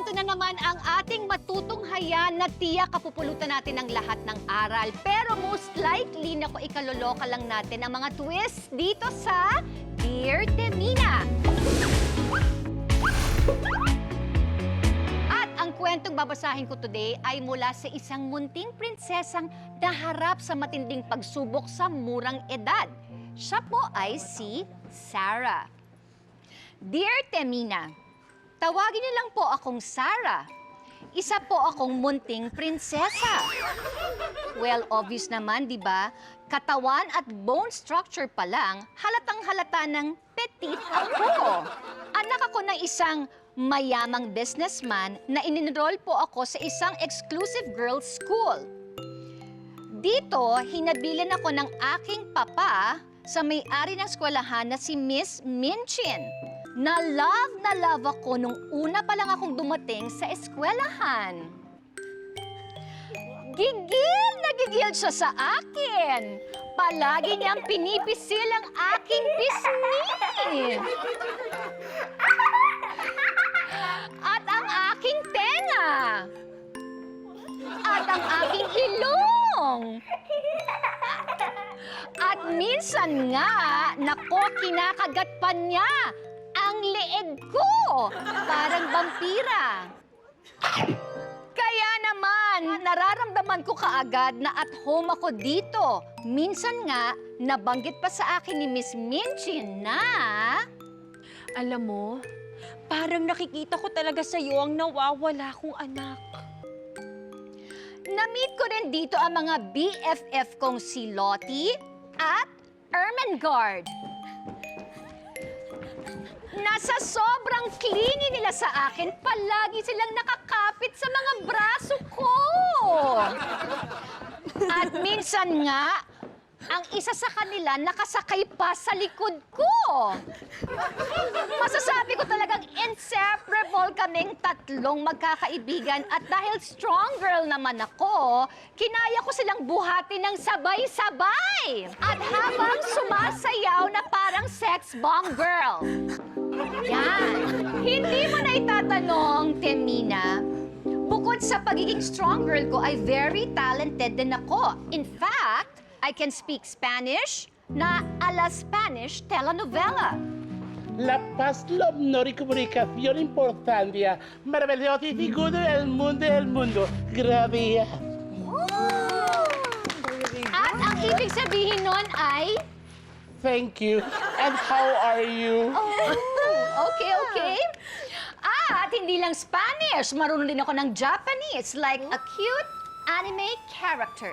kwento na naman ang ating matutunghayan na tiyak kapupulutan natin ng lahat ng aral. Pero most likely, naku, ikaloloka lang natin ang mga twist dito sa Dear Temina. At ang kwentong babasahin ko today ay mula sa isang munting prinsesang naharap sa matinding pagsubok sa murang edad. Siya po ay si Sarah. Dear Temina, tawagin niyo lang po akong Sarah. Isa po akong munting prinsesa. Well, obvious naman, di ba? Katawan at bone structure pa lang, halatang halata ng petite ako. Anak ako ng isang mayamang businessman na ininroll po ako sa isang exclusive girls' school. Dito, hinabilin ako ng aking papa sa may-ari ng eskwelahan na si Miss Minchin. Na love na love ako nung una pa lang akong dumating sa eskwelahan. Gigil na gigil siya sa akin. Palagi niyang pinipisil ang aking pisngi. At ang aking tenga. At ang aking ilong. At minsan nga, nako, kinakagat pa niya ang leeg ko. Parang vampira. Kaya naman, nararamdaman ko kaagad na at home ako dito. Minsan nga, nabanggit pa sa akin ni Miss Minchin na... Alam mo, parang nakikita ko talaga sa iyo ang nawawala kong anak. Na-meet ko rin dito ang mga BFF kong si Lottie at Ermengarde. Nasa sobrang clingy nila sa akin, palagi silang nakakapit sa mga braso ko. At minsan nga, ang isa sa kanila nakasakay pa sa likod ko. Masasabi ko talagang inseparable kaming tatlong magkakaibigan at dahil strong girl naman ako, kinaya ko silang buhati ng sabay-sabay. At habang sumasayaw na parang sex bomb girl. Yan. Hindi mo na itatanong, Temina. Bukod sa pagiging strong girl ko, ay very talented din ako. In fact, I can speak Spanish na a la Spanish telenovela. La paz, la honor y comunicación importancia. Maravilloso y seguro el mundo del mundo. Gracias. At ang ibig sabihin nun ay... Thank you. And how are you? Oh, okay, okay. At hindi lang Spanish, marunong din ako ng Japanese, like a cute anime character.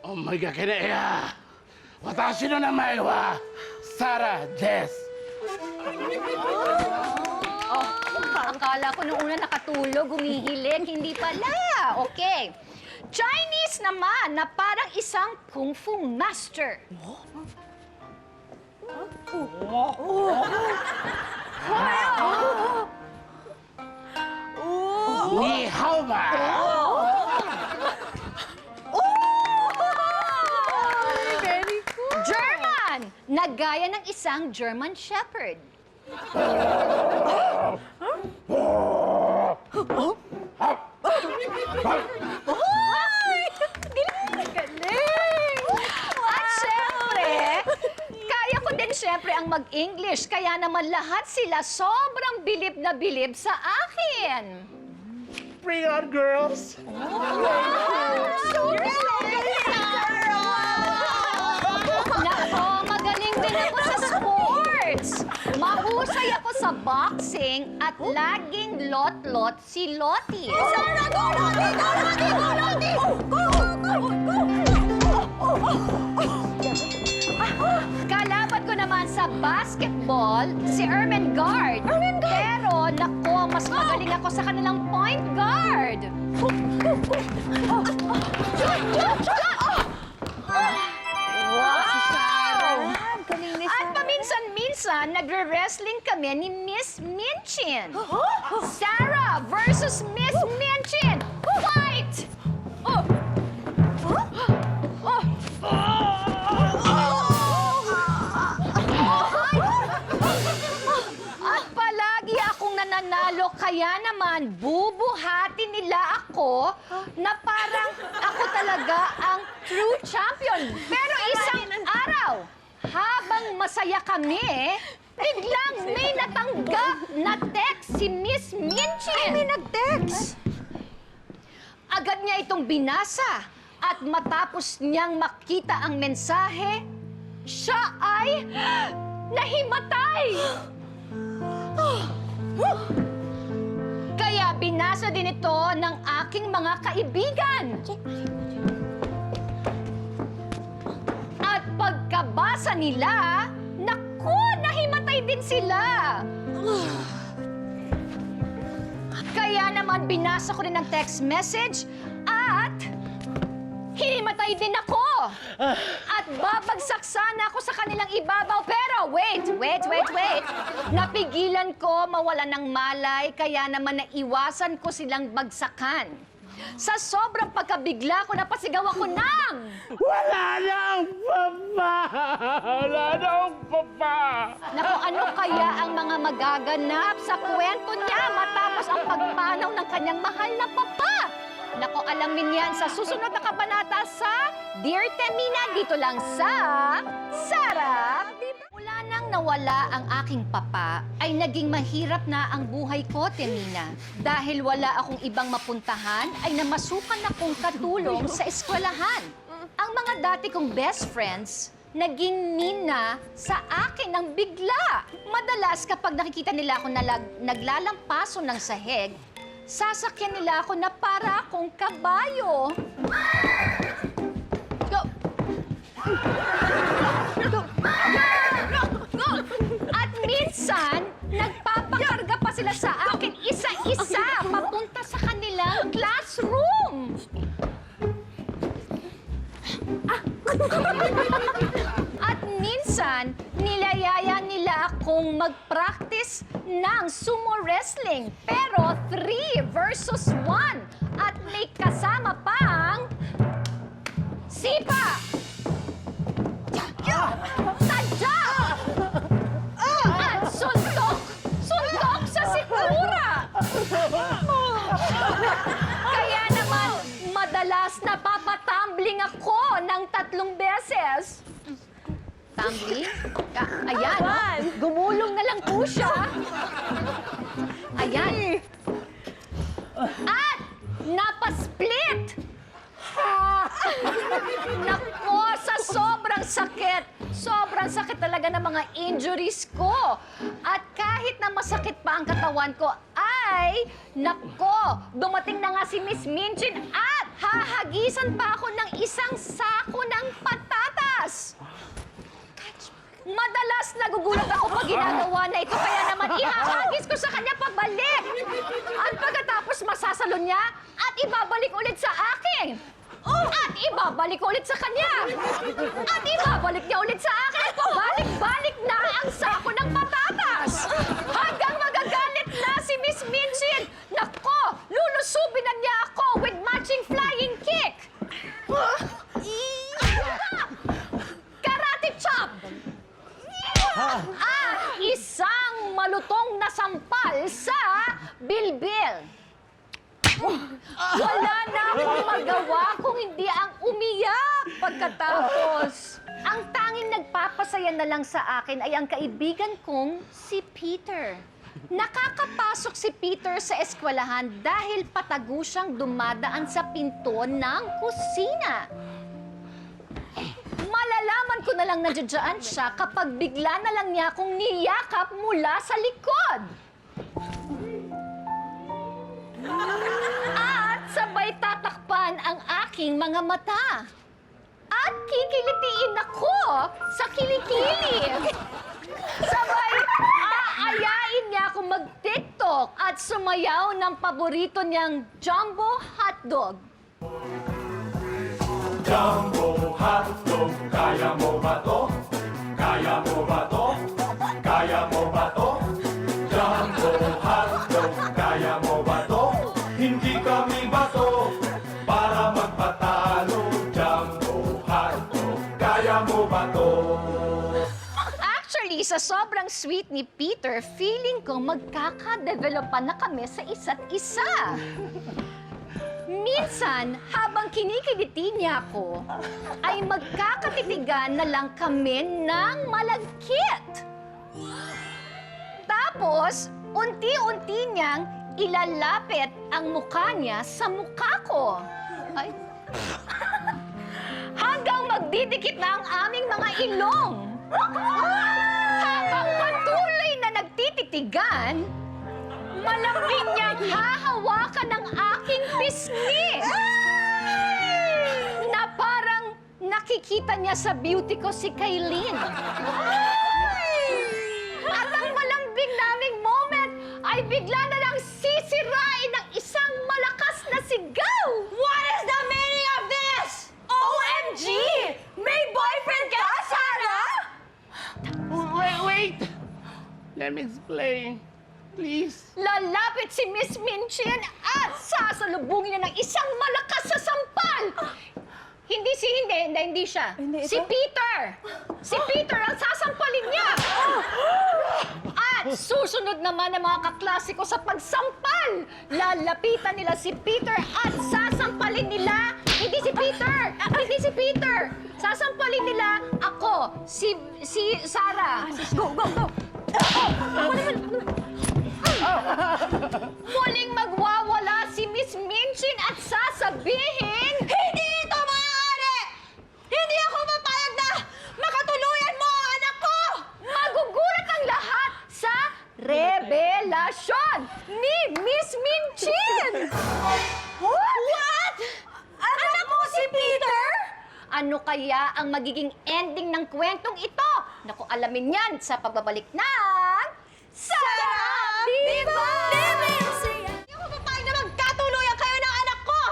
Oh my god, kinaya. Watashi no namae wa Sarah Des. Oh, akala ko nung una nakatulog, humihilig, hindi pala. Okay. Chinese naman na parang isang kung fu master. Ni hao ma. Very cool. German! Na gaya ng isang German Shepherd. Galing! At syempre, kaya ko din syempre ang mag-English. Kaya naman lahat sila sobrang bilib na bilib sa akin. Bring on, girls. Nako, magaling din ako sa sports. Mahusay ako sa boxing at laging lot-lot si Lottie. Sarah, go, Lottie! Go, Lottie! Go, Lottie! Go, go, go! Kalaban ko naman sa basketball si Ermengarde. Pero, nako, mas magaling ako sa kanilang point guard. Wow! Galing ni At paminsan-minsan, nagre-wrestling kami ni Miss Minchin. Sarah versus Miss Minchin. Naman bubuhati nila ako na parang ako talaga ang true champion. Pero isang araw, habang masaya kami, biglang may natanggap na text si Miss Minchin. Ay, may nag-text. Agad niya itong binasa at matapos niyang makita ang mensahe, siya ay nahimatay. Kaya aking mga kaibigan. At pagkabasa nila, naku, nahimatay din sila. Kaya naman binasa ko rin ang text message hinimatay din ako. At babagsak sana ako sa kanilang ibabaw. Pero wait, wait, wait, wait. Napigilan ko mawala ng malay kaya naman naiwasan ko silang bagsakan. Sa sobrang pagkabigla ko, napasigaw ako ng... Wala na ang papa! Wala na ang papa! Naku, ano kaya ang mga magaganap sa kwento niya matapos ang pagpanaw ng kanyang mahal na papa? Naku, alamin yan sa susunod na kabanata sa Dear Temina, dito lang sa Sarap! Mula nang nawala ang aking papa, ay naging mahirap na ang buhay ko, Temina. Dahil wala akong ibang mapuntahan, ay namasukan akong katulong sa eskwelahan. Ang mga dati kong best friends, naging nina sa akin ng bigla. Madalas kapag nakikita nila ako nalag, naglalampaso ng sahig, sasakyan nila ako na para akong kabayo. Go! Go! Sumo wrestling. Pero 3 versus 1. At may kasama pang... Sipa! Tadya! At suntok! Suntok sa sikura! Kaya naman, madalas napapatumbling ako ng tatlong beses. Tumbling? Ka ayan, oh. gumulong na lang po siya. Ayan. At napasplit! Nako, sa sobrang sakit. Sobrang sakit talaga ng mga injuries ko. At kahit na masakit pa ang katawan ko, ay, nako, dumating na nga si Miss Minchin at hahagisan pa ako ng isang sako ng patatas. Madalas nagugulat ako pag ginagawa na ito, kaya naman ihahagis ko sa kanya pabalik. At pagkatapos masasalo niya at ibabalik ulit sa akin. At ibabalik ulit sa kanya. At ibabalik niya ulit sa akin. Balik-balik na ang sako ng patatas. Hanggang magagalit na si Miss Minchin. Nako, lulusubin na niya ako with matching flying kick. Karate chop! Ah, isang malutong na sampal sa bilbil. Wala na akong magawa kung hindi ang umiyak pagkatapos. Ang tanging nagpapasaya na lang sa akin ay ang kaibigan kong si Peter. Nakakapasok si Peter sa eskwelahan dahil patago siyang dumadaan sa pinto ng kusina. Malalaman ko na lang nandiyan siya kapag bigla na lang niya akong niyakap mula sa likod. Aking mga mata. At kikilitiin ako sa kilikili. Sabay aayain niya ako mag-tiktok at sumayaw ng paborito niyang jumbo hotdog. Jumbo hotdog, kaya mo ba to? Kaya mo ba to? Kaya mo ba to? Jumbo hotdog, Isa sobrang sweet ni Peter, feeling ko magkakadevelopan na kami sa isa't isa. Minsan, habang kinikiliti niya ako, ay magkakatitigan na lang kami ng malagkit. Tapos, unti-unti niyang ilalapit ang mukha niya sa mukha ko. Ay. Hanggang magdidikit na ang aming mga ilong. Nagtititigan, malambing niyang hahawakan ng aking pisngi. Na parang nakikita niya sa beauty ko si Kailin. Explain. Please. Lalapit si Miss Minchin at sasalubungin niya ng isang malakas sa sampal. Hindi si hindi, hindi, hindi siya. Hindi si? Peter! Si Peter ang sasampalin niya! At susunod naman ang mga kaklase ko sa pagsampal. Lalapitan nila si Peter at sasampalin nila, hindi si Peter! Hindi si Peter! Sasampalin nila ako, si, si Sarah. Go, go, go! Muling magwawala si Miss Minchin at sasabihin, Hindi ito maaari! Hindi ako mapayag na makatuluyan mo ang anak ko! Magugulat ang lahat sa revelasyon ni Miss Minchin! What? Anak mo si Peter? Ano kaya ang magiging ending ng kwentong ito? Naku, alamin yan sa pagbabalik ng... Sarap! Diba? Hindi ako papayag na magkatuluyan kayo ng anak ko!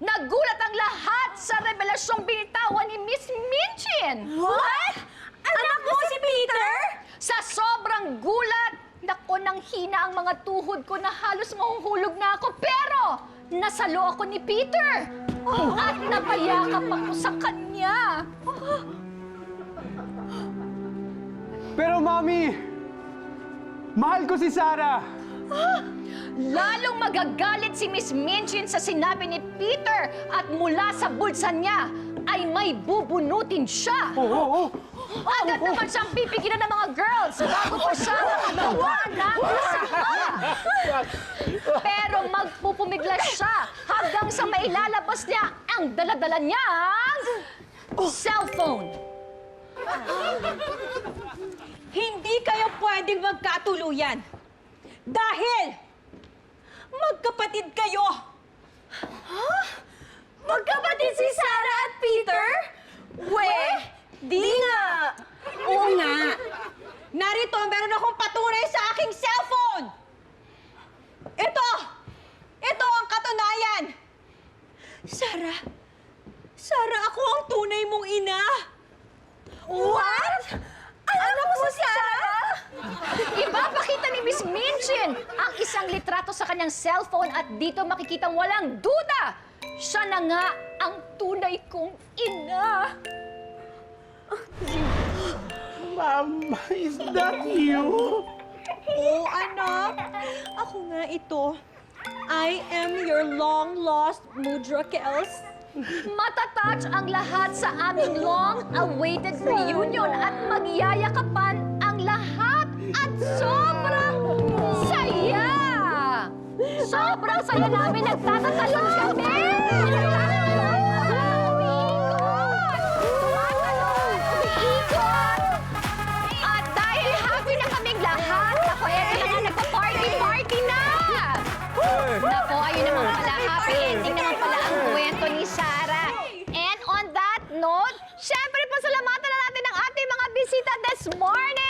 Nagulat ang lahat sa revelasyong binitawan ni Miss Minchin! What? Anak mo si Peter? Sa sobrang gulat, Naku, nang hina ang mga tuhod ko na halos mahuhulog na ako. Pero, nasalo ako ni Peter. At napayakap ako sa kanya. Pero mami, mahal ko si Sarah. Lalong magagalit si Miss Minchin sa sinabi ni Peter at mula sa bulsa niya ay may bubunutin siya. Oo, oo, oo. Agad naman siyang pipigilan ng mga girls bago pa siya makagawa ng masama. Pero magpupumiglas siya hanggang sa mailalabas niya ang daladala niyang cellphone. Hindi kayo pwedeng magkatuluyan. Dahil magkapatid kayo. Magkapatid si Sarah at Peter? We, di nga. Oo nga. Narito, meron akong patunay sa aking cellphone. Ito! Ito ang katunayan. Sarah, Sarah, ako ang tunay mong ina. What? Anak mo si Sarah? Ipapakita ni Miss Minchin ang isang litrato sa kanyang cellphone at dito makikitang walang duda. Siya na nga ang tunay kong ina. Mama, is that you? Oo, anak. Ako nga ito. I am your long-lost Mudra Kels. Matatouch ang lahat sa aming long-awaited reunion at magyayakapan ang lahat at sobrang saya! Sobrang saya namin nagtatatalon kami! Umiikot! Tumatalon! Umiikot! At dahil happy na kaming lahat, ako eto na nga nagpa-party-party na! Nako, ayun naman pala, happy ending naman morning!